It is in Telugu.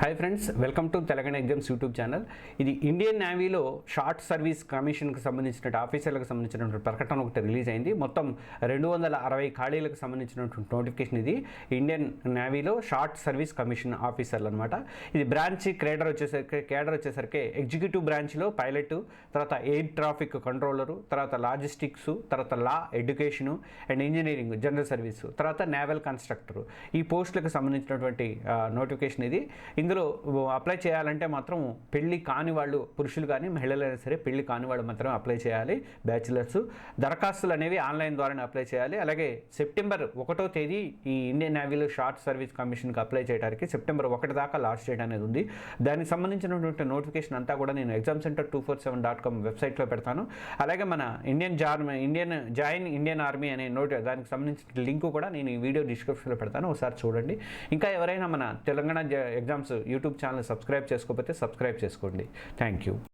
Hi friends welcome to Telangana exams YouTube channel ఇది ఇండియన్ నేవీలో షార్ట్ సర్వీస్ కమిషన్కి సంబంధించిన ఆఫీసర్లకు సంబంధించినటువంటి ప్రకటన ఒకటి రిలీజ్ అయింది. మొత్తం రెండు వందల అరవై ఖాళీలకు సంబంధించినటువంటి నోటిఫికేషన్ ఇది. ఇండియన్ నేవీలో షార్ట్ సర్వీస్ కమిషన్ ఆఫీసర్లు అనమాట ఇది బ్రాంచ్ క్రేడర్ వచ్చేసరికి కేడర్ వచ్చేసరికి ఎగ్జిక్యూటివ్ బ్రాంచ్లో పైలట్ తర్వాత ఎయిర్ ట్రాఫిక్ కంట్రోలరు తర్వాత లాజిస్టిక్స్ తర్వాత law education and engineering general service తర్వాత నేవల్ కన్స్ట్రక్టరు ఈ పోస్టులకు సంబంధించినటువంటి నోటిఫికేషన్ ఇది. ఇందులో అప్లై చేయాలంటే మాత్రం పెళ్ళి కాని వాళ్ళు పురుషులు కానీ మహిళలైనా సరే పెళ్ళి కాని వాళ్ళు మాత్రం అప్లై చేయాలి. బ్యాచిలర్స్ దరఖాస్తులు అనేవి ఆన్లైన్ ద్వారానే అప్లై చేయాలి. అలాగే సెప్టెంబర్ ఒకటో తేదీ ఈ ఇండియన్ నేవీలో షార్ట్ సర్వీస్ కమిషన్కి అప్లై చేయడానికి సెప్టెంబర్ ఒకటి దాకా లాస్ట్ డేట్ అనేది ఉంది. దానికి సంబంధించినటువంటి నోటిఫికేషన్ అంతా కూడా నేను exam centre two four seven dot com వెబ్సైట్లో పెడతాను. అలాగే మన ఇండియన్ జార్ ఇండియన్ జాయిన్ ఇండియన్ ఆర్మీ అనే నోట్ దానికి సంబంధించిన లింక్ కూడా నేను ఈ వీడియో డిస్క్రిప్షన్లో పెడతాను. ఒకసారి చూడండి. ఇంకా ఎవరైనా మన Telangana exams YouTube channel subscribe చేసుకోకపోతే సబ్స్క్రైబ్ చేసుకోండి. Thank you.